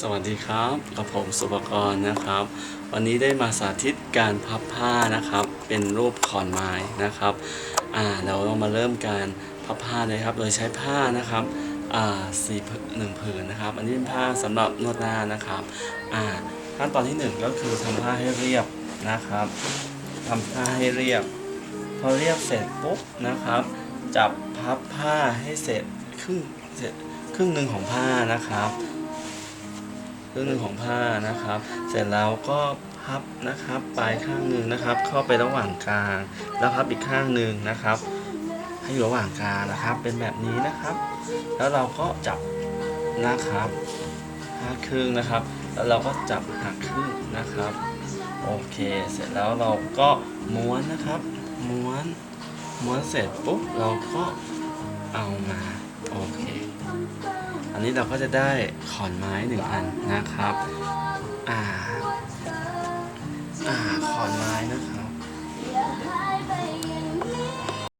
สวัสดีครับกับผมสุปกรณ์นะครับ วันนี้ได้มาสาธิตการพับผ้านะครับ เป็นรูปขอนไม้นะครับอ่าเราเรามาเริ่มการพับผ้าเลยครับ โดยใช้ผ้านะครับอ่าสี่ผืนหนึ่งผืนนะครับ อันนี้เป็นผ้าสำหรับนวดหน้านะครับอ่าขั้นตอนที่หนึ่งก็คือทำผ้าให้เรียบนะครับทำผ้าให้เรียบ พอเรียบเสร็จปุ๊บนะครับ จับพับผ้าให้เสร็จครึ่งเสร็จครึ่งหนึ่งของผ้านะครับ ครึ่งหนึ่งของผ้านะครับ เสร็จแล้วก็พับนะครับปลายข้างหนึ่งนะครับ เข้าไประหว่างกลาง แล้วพับอีกข้างหนึ่งนะครับ ให้อยู่ระหว่างกลางนะครับ เป็นแบบนี้นะครับ แล้วเราก็จับนะครับหักครึ่งนะครับ แล้วเราก็จับหักครึ่งนะครับ โอเค เสร็จแล้วเราก็ม้วนนะครับ ม้วน ม้วนเสร็จปุ๊บเราก็เอามา โอเค นนี้เราก็จะได้ขอนไม้หนึ่งอันนะครับ อ่า อ่า ขอนไม้นะค